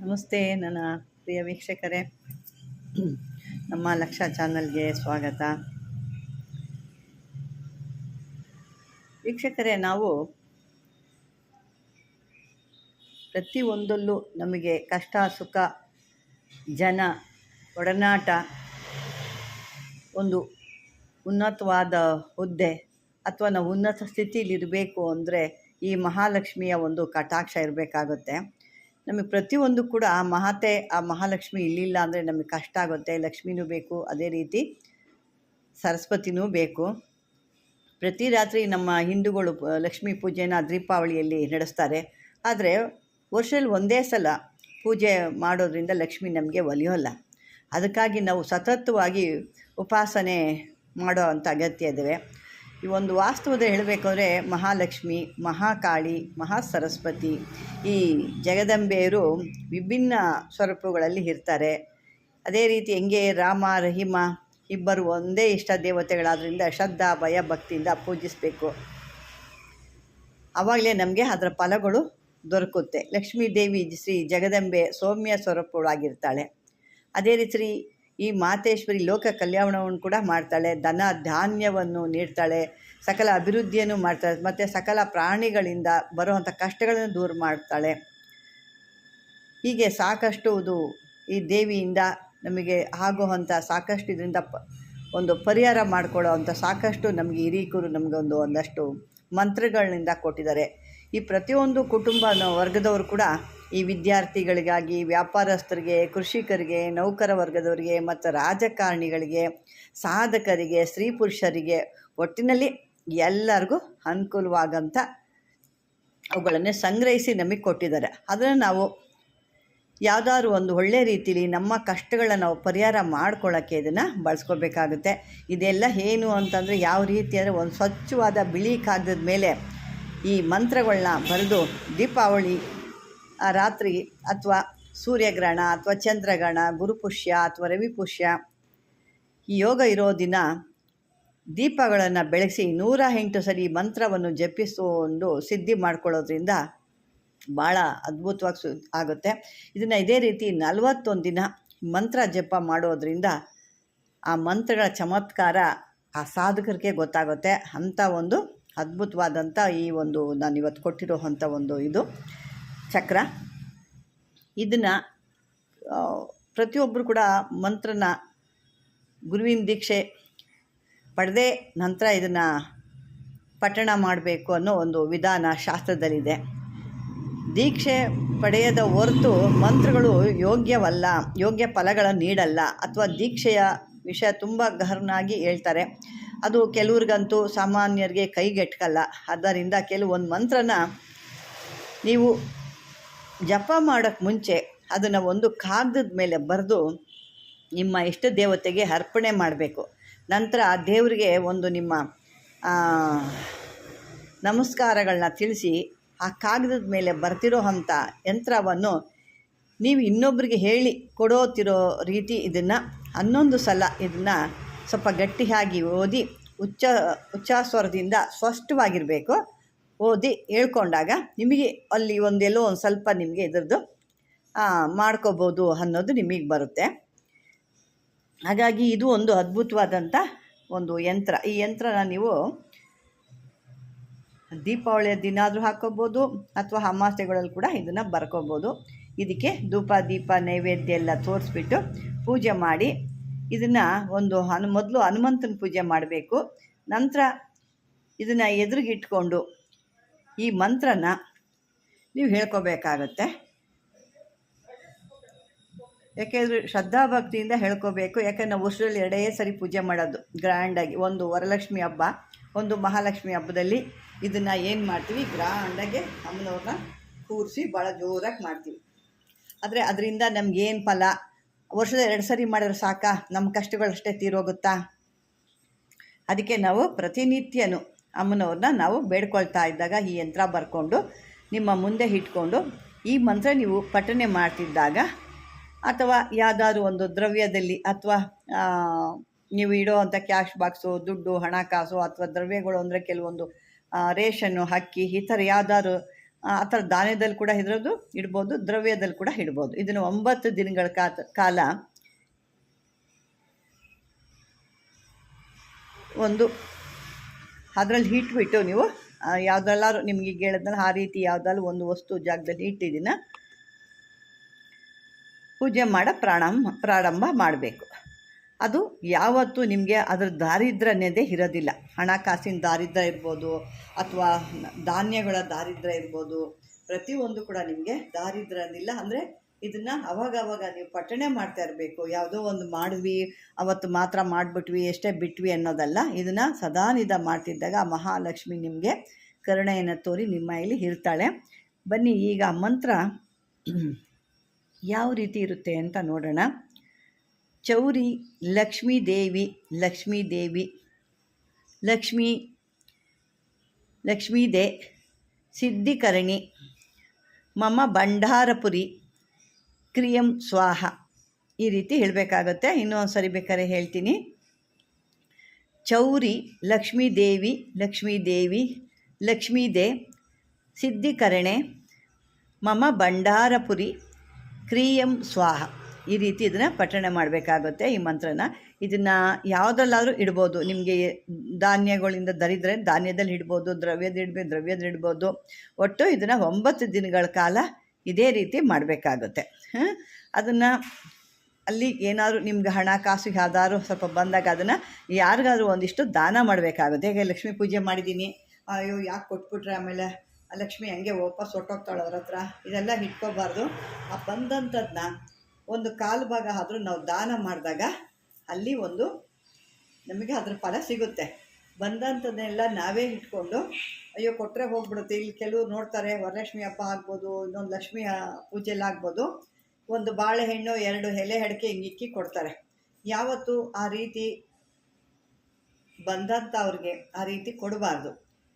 ನಮಸ್ತೆ ನನ್ನ ಪ್ರಿಯ ವೀಕ್ಷಕರೇ. ನಮ್ಮ ಲಕ್ಷ ಚಾನಲ್ಗೆ ಸ್ವಾಗತ. ವೀಕ್ಷಕರೇ, ನಾವು ಪ್ರತಿಯೊಂದಲ್ಲೂ ನಮಗೆ ಕಷ್ಟ, ಸುಖ, ಜನ, ಒಡನಾಟ, ಒಂದು ಉನ್ನತವಾದ ಹುದ್ದೆ ಅಥವಾ ನಾವು ಉನ್ನತ ಸ್ಥಿತಿಲಿರಬೇಕು ಅಂದರೆ ಈ ಮಹಾಲಕ್ಷ್ಮಿಯ ಒಂದು ಕಟಾಕ್ಷ ಇರಬೇಕಾಗುತ್ತೆ. ನಮಗೆ ಪ್ರತಿಯೊಂದು ಕೂಡ ಆ ಮಹಾತೆ, ಆ ಮಹಾಲಕ್ಷ್ಮಿ ಇಲ್ಲಿಲ್ಲ ಅಂದರೆ ನಮಗೆ ಕಷ್ಟ ಆಗುತ್ತೆ. ಲಕ್ಷ್ಮಿನೂ ಬೇಕು, ಅದೇ ರೀತಿ ಸರಸ್ವತಿನೂ ಬೇಕು. ಪ್ರತಿ ರಾತ್ರಿ ನಮ್ಮ ಹಿಂದೂಗಳು ಲಕ್ಷ್ಮೀ ಪೂಜೆನ ದೀಪಾವಳಿಯಲ್ಲಿ ನಡೆಸ್ತಾರೆ. ಆದರೆ ವರ್ಷದಲ್ಲಿ ಒಂದೇ ಸಲ ಪೂಜೆ ಮಾಡೋದ್ರಿಂದ ಲಕ್ಷ್ಮಿ ನಮಗೆ ಒಲಿಯೋಲ್ಲ. ಅದಕ್ಕಾಗಿ ನಾವು ಸತತವಾಗಿ ಉಪಾಸನೆ ಮಾಡೋ ಅಂಥ ಅಗತ್ಯ ಇದ್ದೇವೆ. ಈ ಒಂದು ವಾಸ್ತವದ ಹೇಳಬೇಕಂದ್ರೆ ಮಹಾಲಕ್ಷ್ಮಿ, ಮಹಾಕಾಳಿ ಮಹಾ ಸರಸ್ವತಿ ಈ ಜಗದಂಬೆಯರು ವಿಭಿನ್ನ ಸ್ವರೂಪಗಳಲ್ಲಿ ಇರ್ತಾರೆ. ಅದೇ ರೀತಿ ಹೆಂಗೆ ರಾಮ, ರಹಿಮ ಇಬ್ಬರು ಒಂದೇ ಇಷ್ಟ ದೇವತೆಗಳಾದ್ರಿಂದ ಶ್ರದ್ಧಾ, ಭಯ, ಭಕ್ತಿಯಿಂದ ಪೂಜಿಸಬೇಕು. ಆವಾಗಲೇ ನಮಗೆ ಅದರ ಫಲಗಳು ದೊರಕುತ್ತೆ. ಲಕ್ಷ್ಮೀ ದೇವಿ ಶ್ರೀ ಜಗದಂಬೆ ಸೌಮ್ಯ ಸ್ವರೂಪಗಳಾಗಿರ್ತಾಳೆ. ಅದೇ ರೀತಿ ಈ ಮಾತೇಶ್ವರಿ ಲೋಕ ಕಲ್ಯಾಣವನ್ನು ಕೂಡ ಮಾಡ್ತಾಳೆ. ಧನ ಧಾನ್ಯವನ್ನು ನೀಡ್ತಾಳೆ. ಸಕಲ ಅಭಿವೃದ್ಧಿಯನ್ನು ಮಾಡ್ತಾಳೆ. ಮತ್ತು ಸಕಲ ಪ್ರಾಣಿಗಳಿಂದ ಬರುವಂಥ ಕಷ್ಟಗಳನ್ನು ದೂರ ಮಾಡ್ತಾಳೆ. ಹೀಗೆ ಸಾಕಷ್ಟು ಇದು ಈ ದೇವಿಯಿಂದ ನಮಗೆ ಆಗುವಂಥ ಸಾಕಷ್ಟು ಇದರಿಂದ ಪ ಒಂದು ಪರಿಹಾರ ಮಾಡಿಕೊಳ್ಳೋ ಅಂಥ ಸಾಕಷ್ಟು ನಮಗೆ ಹಿರೀಕರು ನಮಗೆ ಒಂದು ಒಂದಷ್ಟು ಮಂತ್ರಗಳಿಂದ ಕೊಟ್ಟಿದ್ದಾರೆ. ಈ ಪ್ರತಿಯೊಂದು ಕುಟುಂಬ ವರ್ಗದವರು ಕೂಡ ಈ ವಿದ್ಯಾರ್ಥಿಗಳಿಗಾಗಿ, ವ್ಯಾಪಾರಸ್ಥರಿಗೆ, ಕೃಷಿಕರಿಗೆ, ನೌಕರ ವರ್ಗದವರಿಗೆ ಮತ್ತು ರಾಜಕಾರಣಿಗಳಿಗೆ, ಸಾಧಕರಿಗೆ, ಸ್ತ್ರೀ ಪುರುಷರಿಗೆ ಒಟ್ಟಿನಲ್ಲಿ ಎಲ್ಲರಿಗೂ ಅನುಕೂಲವಾಗಂಥ ಅವುಗಳನ್ನೇ ಸಂಗ್ರಹಿಸಿ ನಮಗೆ ಕೊಟ್ಟಿದ್ದಾರೆ. ಅದನ್ನು ನಾವು ಯಾವುದಾದ್ರು ಒಂದು ಒಳ್ಳೆಯ ರೀತಿಲಿ ನಮ್ಮ ಕಷ್ಟಗಳನ್ನ ನಾವು ಪರಿಹಾರ ಮಾಡ್ಕೊಳ್ಳೋಕ್ಕೆ ಇದನ್ನು ಬಳಸ್ಕೋಬೇಕಾಗುತ್ತೆ. ಇದೆಲ್ಲ ಏನು ಅಂತಂದರೆ ಯಾವ ರೀತಿ ಅಂದರೆ ಒಂದು ಸ್ವಚ್ಛವಾದ ಬಿಳಿ ಕಾಗದದ ಮೇಲೆ ಈ ಮಂತ್ರಗಳನ್ನ ಬರೆದು ದೀಪಾವಳಿ ರಾತ್ರಿ ಅಥವಾ ಸೂರ್ಯಗ್ರಹಣ ಅಥವಾ ಚಂದ್ರಗ್ರಹಣ ಗುರುಪುಷ್ಯ ಅಥವಾ ರವಿಪುಷ್ಯ ಯೋಗ ಇರೋ ದಿನ ದೀಪಗಳನ್ನು ಬೆಳೆಸಿ ನೂರ ಎಂಟು ಸರಿ ಮಂತ್ರವನ್ನು ಜಪಿಸಿಕೊಂಡು ಸಿದ್ಧಿ ಮಾಡ್ಕೊಳ್ಳೋದ್ರಿಂದ ಭಾಳ ಅದ್ಭುತವಾಗಿ ಸು ಆಗುತ್ತೆ. ಇದನ್ನು ಇದೇ ರೀತಿ ನಲವತ್ತೊಂದು ದಿನ ಮಂತ್ರ ಜಪ ಮಾಡೋದ್ರಿಂದ ಆ ಮಂತ್ರಗಳ ಚಮತ್ಕಾರ ಆ ಸಾಧಕರಿಗೆ ಗೊತ್ತಾಗುತ್ತೆ. ಅಂಥ ಒಂದು ಅದ್ಭುತವಾದಂಥ ಈ ಒಂದು ನಾನು ಇವತ್ತು ಕೊಟ್ಟಿರೋ ಅಂಥ ಒಂದು ಇದು. ಚಕ್ರ. ಇದನ್ನು ಪ್ರತಿಯೊಬ್ಬರು ಕೂಡ ಮಂತ್ರನ ಗುರುವಿನ ದೀಕ್ಷೆ ಪಡೆದೇ ನಂತರ ಇದನ್ನು ಪಠಣ ಮಾಡಬೇಕು ಅನ್ನೋ ಒಂದು ವಿಧಾನ ಶಾಸ್ತ್ರದಲ್ಲಿದೆ. ದೀಕ್ಷೆ ಪಡೆಯದ ಹೊರತು ಮಂತ್ರಗಳು ಯೋಗ್ಯವಲ್ಲ, ಯೋಗ್ಯ ಫಲಗಳನ್ನು ನೀಡಲ್ಲ ಅಥವಾ ದೀಕ್ಷೆಯ ವಿಷಯ ತುಂಬ ಗಹನವಾಗಿ ಹೇಳ್ತಾರೆ. ಅದು ಕೆಲವ್ರಿಗಂತೂ ಸಾಮಾನ್ಯರಿಗೆ ಕೈಗೆಟ್ಕಲ್ಲ. ಆದ್ದರಿಂದ ಕೆಲವೊಂದು ಮಂತ್ರನ ನೀವು ಜಪ ಮಾಡೋಕ್ಕೆ ಮುಂಚೆ ಅದನ್ನು ಒಂದು ಕಾಗದದ ಮೇಲೆ ಬರೆದು ನಿಮ್ಮ ಇಷ್ಟ ದೇವತೆಗೆ ಅರ್ಪಣೆ ಮಾಡಬೇಕು. ನಂತರ ಆ ದೇವರಿಗೆ ಒಂದು ನಿಮ್ಮ ನಮಸ್ಕಾರಗಳನ್ನ ತಿಳಿಸಿ ಆ ಕಾಗದದ ಮೇಲೆ ಬರ್ತಿರೋ ಅಂಥ ಯಂತ್ರವನ್ನು ನೀವು ಇನ್ನೊಬ್ಬರಿಗೆ ಹೇಳಿ ಕೊಡೋತಿರೋ ರೀತಿ ಇದನ್ನು ಹನ್ನೊಂದು ಸಲ ಇದನ್ನು ಸ್ವಲ್ಪ ಗಟ್ಟಿಯಾಗಿ ಓದಿ ಉಚ್ಚ, ಉಚ್ಚಾಸ್ವರದಿಂದ ಸ್ಪಷ್ಟವಾಗಿರಬೇಕು. ಓದಿ ಹೇಳ್ಕೊಂಡಾಗ ನಿಮಗೆ ಅಲ್ಲಿ ಒಂದೆಲ್ಲೋ ಒಂದು ಸ್ವಲ್ಪ ನಿಮಗೆ ಇದ್ರದ್ದು ಮಾಡ್ಕೋಬೋದು ಅನ್ನೋದು ನಿಮಗೆ ಬರುತ್ತೆ. ಹಾಗಾಗಿ ಇದು ಒಂದು ಅದ್ಭುತವಾದಂಥ ಒಂದು ಯಂತ್ರ. ಈ ಯಂತ್ರನ ನೀವು ದೀಪಾವಳಿಯ ದಿನ ಆದರೂ ಹಾಕೋಬೋದು ಅಥವಾ ಅಮಾವಾಸ್ಯೆಗಳಲ್ಲಿ ಕೂಡ ಇದನ್ನು ಬರ್ಕೋಬೋದು. ಇದಕ್ಕೆ ಧೂಪ, ದೀಪ, ನೈವೇದ್ಯ ಎಲ್ಲ ತೋರಿಸ್ಬಿಟ್ಟು ಪೂಜೆ ಮಾಡಿ ಇದನ್ನು ಒಂದು ಹನು, ಮೊದಲು ಹನುಮಂತನ ಪೂಜೆ ಮಾಡಬೇಕು. ನಂತರ ಇದನ್ನು ಎದುರಿಗಿಟ್ಕೊಂಡು ಈ ಮಂತ್ರನ ನೀವು ಹೇಳ್ಕೋಬೇಕಾಗತ್ತೆ. ಯಾಕೆಂದರೆ ಶ್ರದ್ಧಾಭಕ್ತಿಯಿಂದ ಹೇಳ್ಕೋಬೇಕು. ಯಾಕಂದ್ರೆ ನಾವು ವರ್ಷದಲ್ಲಿ ಎರಡೇ ಸರಿ ಪೂಜೆ ಮಾಡೋದು. ಗ್ರ್ಯಾಂಡಾಗಿ ಒಂದು ವರಲಕ್ಷ್ಮಿ ಹಬ್ಬ, ಒಂದು ಮಹಾಲಕ್ಷ್ಮಿ ಹಬ್ಬದಲ್ಲಿ ಇದನ್ನು ಏನು ಮಾಡ್ತೀವಿ? ಗ್ರ್ಯಾಂಡಾಗಿ ಅಮ್ಮನವ್ರನ್ನ ಕೂರಿಸಿ ಭಾಳ ಜೋರಾಗಿ ಮಾಡ್ತೀವಿ. ಆದರೆ ಅದರಿಂದ ನಮ್ಗೇನು ಫಲ? ವರ್ಷದ ಎರಡು ಸರಿ ಮಾಡಿದ್ರೆ ಸಾಕಾ? ನಮ್ಮ ಕಷ್ಟಗಳಷ್ಟೇ ತೀರೋಗುತ್ತಾ? ಅದಕ್ಕೆ ನಾವು ಪ್ರತಿನಿತ್ಯನೂ ಅಮ್ಮನವ್ರನ್ನ ನಾವು ಬೇಡ್ಕೊಳ್ತಾ ಇದ್ದಾಗ ಈ ಯಂತ್ರ ಬರ್ಕೊಂಡು ನಿಮ್ಮ ಮುಂದೆ ಇಟ್ಕೊಂಡು ಈ ಮಂತ್ರ ನೀವು ಪಠನೆ ಮಾಡ್ತಿದ್ದಾಗ ಅಥವಾ ಯಾವುದಾದ್ರು ಒಂದು ದ್ರವ್ಯದಲ್ಲಿ ಅಥವಾ ನೀವು ಇಡೋ ಅಂಥ ಕ್ಯಾಶ್ ಬಾಕ್ಸು, ದುಡ್ಡು ಹಣಕಾಸು ಅಥವಾ ದ್ರವ್ಯಗಳು ಅಂದರೆ ಕೆಲವೊಂದು ರೇಷನ್ನು ಹಕ್ಕಿ ಈ ಥರ ಯಾವುದಾದ್ರು, ಆ ಥರ ಧಾನ್ಯದಲ್ಲಿ ಕೂಡ ಇದ್ರದ್ದು ಇಡ್ಬೋದು, ದ್ರವ್ಯದಲ್ಲಿ ಕೂಡ ಇಡ್ಬೋದು. ಇದನ್ನು ಒಂಬತ್ತು ದಿನಗಳ ಕಾಲ ಒಂದು ಅದರಲ್ಲಿ ಇಟ್ಬಿಟ್ಟು ನೀವು ಯಾವುದೆಲ್ಲಾರು ನಿಮಗೆ ಈಗ ಆ ರೀತಿ ಯಾವುದಾದ್ರು ಒಂದು ವಸ್ತು ಜಾಗದಲ್ಲಿ ಇಟ್ಟಿದ್ದೀನ, ಪೂಜೆ ಮಾಡೋ ಪ್ರಾರಂಭ ಪ್ರಾರಂಭ ಮಾಡಬೇಕು. ಅದು ಯಾವತ್ತೂ ನಿಮಗೆ ಅದರ ದಾರಿದ್ರ್ಯ ಅನ್ನೋದೇ ಇರೋದಿಲ್ಲ. ಹಣಕಾಸಿನ ದಾರಿದ್ರ್ಯ ಇರ್ಬೋದು, ಅಥವಾ ಧಾನ್ಯಗಳ ದಾರಿದ್ರ್ಯ ಇರ್ಬೋದು, ಪ್ರತಿಯೊಂದು ಕೂಡ ನಿಮಗೆ ದಾರಿದ್ರ್ಯ ಅನ್ನಿಲ್ಲ. ಅಂದರೆ ಇದನ್ನು ಅವಾಗ ನೀವು ಪಠಣೆ ಮಾಡ್ತಾ ಇರಬೇಕು. ಯಾವುದೋ ಒಂದು ಮಾಡಿದ್ವಿ, ಅವತ್ತು ಮಾತ್ರ ಮಾಡಿಬಿಟ್ವಿ, ಎಷ್ಟೇ ಬಿಟ್ವಿ ಅನ್ನೋದಲ್ಲ, ಇದನ್ನು ಸದಾನಿದ ಮಾಡ್ತಿದ್ದಾಗ ಮಹಾಲಕ್ಷ್ಮಿ ನಿಮಗೆ ಕರುಣೆಯನ್ನು ತೋರಿ ನಿಮ್ಮ ಇಲ್ಲಿ ಇರ್ತಾಳೆ ಬನ್ನಿ, ಈಗ ಮಂತ್ರ ಯಾವ ರೀತಿ ಇರುತ್ತೆ ಅಂತ ನೋಡೋಣ. ಚೌರಿ ಲಕ್ಷ್ಮೀ ದೇವಿ ಲಕ್ಷ್ಮೀ ದೇವಿ ಲಕ್ಷ್ಮೀ ದೇ, ಸಿದ್ಧಿಕರಣಿ, ಮಮ ಭಂಡಾರಪುರಿ ಕ್ರಿಯಂ ಸ್ವಾಹ. ಈ ರೀತಿ ಹೇಳಬೇಕಾಗತ್ತೆ. ಇನ್ನೊಂದು ಸರಿ ಬೇಕಾದ್ರೆ ಹೇಳ್ತೀನಿ. ಚೌರಿ ಲಕ್ಷ್ಮೀ ದೇವಿ ಲಕ್ಷ್ಮೀ ದೇವಿ ಲಕ್ಷ್ಮೀದೇ, ಸಿದ್ಧಿಕರಣೆ, ಮಮ ಭಂಡಾರಪುರಿ, ಕ್ರಿಯಂ ಸ್ವಾಹ. ಈ ರೀತಿ ಇದನ್ನು ಪಠಣೆ ಮಾಡಬೇಕಾಗುತ್ತೆ ಈ ಮಂತ್ರನ. ಇದನ್ನು ಯಾವುದಲ್ಲಾದರೂ ಇಡ್ಬೋದು. ನಿಮಗೆ ಧಾನ್ಯಗಳಿಂದ ದರಿದ್ರೆ ಧಾನ್ಯದಲ್ಲಿ ಇಡ್ಬೋದು ದ್ರವ್ಯದ ಇಡ್ಬೇಕು ದ್ರವ್ಯದ ಇಡ್ಬೋದು. ಒಟ್ಟು ಇದನ್ನು ಒಂಬತ್ತು ದಿನಗಳ ಕಾಲ ಇದೇ ರೀತಿ ಮಾಡಬೇಕಾಗುತ್ತೆ. ಅದನ್ನು ಅಲ್ಲಿ ಏನಾದರೂ ನಿಮ್ಗೆ ಹಣಕಾಸು ಯಾವ್ದಾದ್ರು ಸ್ವಲ್ಪ ಬಂದಾಗ ಅದನ್ನು ಯಾರಿಗಾದ್ರೂ ಒಂದಿಷ್ಟು ದಾನ ಮಾಡಬೇಕಾಗುತ್ತೆ. ಹೇಗೆ ಲಕ್ಷ್ಮಿ ಪೂಜೆ ಮಾಡಿದ್ದೀನಿ, ಅಯ್ಯೋ ಯಾಕೆ ಕೊಟ್ಬಿಟ್ರೆ ಆಮೇಲೆ ಲಕ್ಷ್ಮಿ ಹಂಗೆ ವಾಪಸ್ ಹೊಟ್ಟೋಗ್ತಾಳೆ ಅವ್ರ ಹತ್ರ? ಇದೆಲ್ಲ ಇಟ್ಕೋಬಾರ್ದು ಆ ಬಂದಂಥದ್ದನ್ನ ಒಂದು ಕಾಲು ಭಾಗ ಆದರೂ ನಾವು ದಾನ ಮಾಡಿದಾಗ ಅಲ್ಲಿ ಒಂದು ನಮಗೆ ಅದ್ರ ಫಲ ಸಿಗುತ್ತೆ. ಬಂದಂಥದ್ದನ್ನೆಲ್ಲ ನಾವೇ ಇಟ್ಕೊಂಡು ಅಯ್ಯೋ ಕೊಟ್ಟರೆ ಹೋಗ್ಬಿಡುತ್ತೆ. ಇಲ್ಲಿ ಕೆಲವ್ರು ನೋಡ್ತಾರೆ, ವರಲಕ್ಷ್ಮಿ ಹಬ್ಬ ಆಗ್ಬೋದು, ಇನ್ನೊಂದು ಲಕ್ಷ್ಮಿ ಪೂಜೆಲ್ಲ ಆಗ್ಬೋದು. ಒಂದು ಬಾಳೆಹಣ್ಣು, ಎರಡು ಎಲೆ ಅಡಿಕೆ ಹಿಂಗಿಕ್ಕಿ ಕೊಡ್ತಾರೆ. ಯಾವತ್ತು ಆ ರೀತಿ ಬಂದಂಥವ್ರಿಗೆ ಆ ರೀತಿ ಕೊಡಬಾರ್ದು.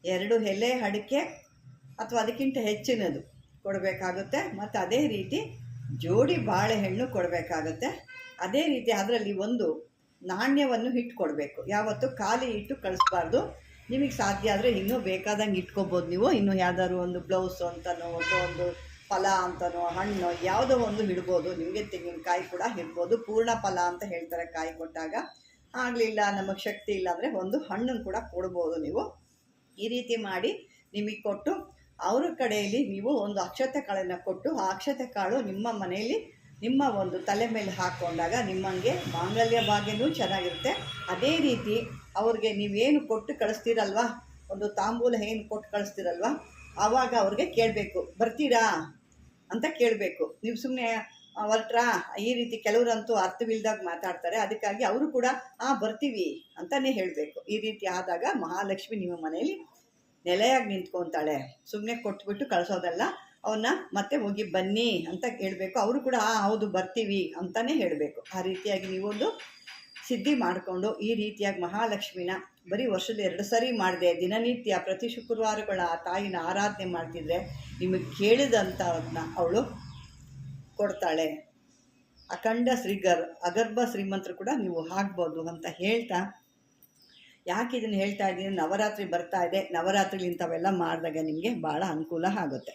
ಎರಡು ಎಲೆ ಅಡಿಕೆ ಅಥವಾ ಅದಕ್ಕಿಂತ ಹೆಚ್ಚಿನದು ಕೊಡಬೇಕಾಗುತ್ತೆ. ಮತ್ತು ಅದೇ ರೀತಿ ಜೋಡಿ ಬಾಳೆಹಣ್ಣು ಕೊಡಬೇಕಾಗುತ್ತೆ. ಅದೇ ರೀತಿ ಅದರಲ್ಲಿ ಒಂದು ನಾಣ್ಯವನ್ನು ಹಿಟ್ಟು ಕೊಡಬೇಕು ಯಾವತ್ತು ಖಾಲಿ ಇಟ್ಟು ಕಳಿಸ್ಬಾರ್ದು. ನಿಮಗೆ ಸಾಧ್ಯ ಆದರೆ ಇನ್ನೂ ಬೇಕಾದಂಗೆ ಇಟ್ಕೋಬೋದು ನೀವು. ಇನ್ನೂ ಯಾವ್ದಾದ್ರು ಒಂದು ಬ್ಲೌಸು ಅಂತನೋ ಅಥವಾ ಒಂದು ಫಲ ಅಂತನೋ, ಹಣ್ಣು, ಯಾವುದೋ ಒಂದು ಇಡ್ಬೋದು ನಿಮಗೆ ತೆಂಗಿನಕಾಯಿ ಕೂಡ ಹಿಡ್ಬೋದು ಪೂರ್ಣ ಫಲ ಅಂತ ಹೇಳ್ತಾರೆ ಕಾಯಿ ಕೊಟ್ಟಾಗ. ಆಗಲಿಲ್ಲ ನಮಗೆ ಶಕ್ತಿ ಇಲ್ಲ ಅಂದರೆ ಒಂದು ಹಣ್ಣನ್ನು ಕೂಡ ಕೊಡ್ಬೋದು ನೀವು. ಈ ರೀತಿ ಮಾಡಿ ನಿಮಗೆ ಕೊಟ್ಟು ಅವರ ಕಡೆಯಲ್ಲಿ ನೀವು ಒಂದು ಅಕ್ಷತೆ ಕಾಳನ್ನು ಕೊಟ್ಟು, ಆ ಅಕ್ಷತೆ ಕಾಳು ನಿಮ್ಮ ಮನೆಯಲ್ಲಿ ನಿಮ್ಮ ಒಂದು ತಲೆ ಮೇಲೆ ಹಾಕ್ಕೊಂಡಾಗ ನಿಮ್ಮಂಗೆ ಮಾಂಗಲ್ಯ ಭಾಗ್ಯನೂ ಚೆನ್ನಾಗಿರುತ್ತೆ. ಅದೇ ರೀತಿ ಅವ್ರಿಗೆ ನೀವೇನು ಕೊಟ್ಟು ಕಳಿಸ್ತೀರಲ್ವ? ಒಂದು ತಾಂಬೂಲ ಏನು ಕೊಟ್ಟು ಕಳಿಸ್ತೀರಲ್ವ? ಆವಾಗ ಅವ್ರಿಗೆ ಕೇಳಬೇಕು. ಬರ್ತೀರಾ? ಅಂತ ಕೇಳಬೇಕು. ನೀವು ಸುಮ್ಮನೆ ಹೊರಟ್ರ? ಈ ರೀತಿ ಕೆಲವರಂತೂ ಅರ್ಥವಿಲ್ದಾಗ ಮಾತಾಡ್ತಾರೆ. ಅದಕ್ಕಾಗಿ ಅವರು ಕೂಡ, ಆ, ಬರ್ತೀವಿ ಅಂತಲೇ ಹೇಳಬೇಕು. ಈ ರೀತಿ ಆದಾಗ ಮಹಾಲಕ್ಷ್ಮಿ ನಿಮ್ಮ ಮನೆಯಲ್ಲಿ ನೆಲೆಯಾಗಿ ನಿಂತ್ಕೊತಾಳೆ. ಸುಮ್ಮನೆ ಕೊಟ್ಬಿಟ್ಟು ಕಳಿಸೋದಲ್ಲ. ಅವನ್ನ ಮತ್ತೆ ಹೋಗಿ ಬನ್ನಿ ಅಂತ ಕೇಳಬೇಕು ಅವರು ಕೂಡ, ಆ, ಹೌದು, ಬರ್ತೀವಿ ಅಂತಲೇ ಹೇಳಬೇಕು. ಆ ರೀತಿಯಾಗಿ ನೀವೊಂದು ಸಿದ್ಧಿ ಮಾಡಿಕೊಂಡು ಈ ರೀತಿಯಾಗಿ ಮಹಾಲಕ್ಷ್ಮಿನ ಬರೀ ವರ್ಷದ ಎರಡು ಸರಿ ಮಾಡಿದೆ ದಿನನಿತ್ಯ ಪ್ರತಿ ಶುಕ್ರವಾರಗಳ ಆ ತಾಯಿನ ಆರಾಧನೆ ಮಾಡ್ತಿದ್ರೆ ನಿಮಗೆ ಕೇಳಿದಂಥದನ್ನ ಅವಳು ಕೊಡ್ತಾಳೆ. ಅಖಂಡ ಶ್ರೀಗರ್ ಅಗರ್ಭ ಶ್ರೀಮಂತರು ಕೂಡ ನೀವು ಹಾಕ್ಬೋದು ಅಂತ ಹೇಳ್ತಾ, ಯಾಕೆ ಇದನ್ನು ಹೇಳ್ತಾ ಇದ್ದೀನಿ? ನವರಾತ್ರಿ ಬರ್ತಾ ಇದೆ. ನವರಾತ್ರಿಲಿ ಇಂಥವೆಲ್ಲ ಮಾಡಿದಾಗ ನಿಮಗೆ ಭಾಳ ಅನುಕೂಲ ಆಗುತ್ತೆ.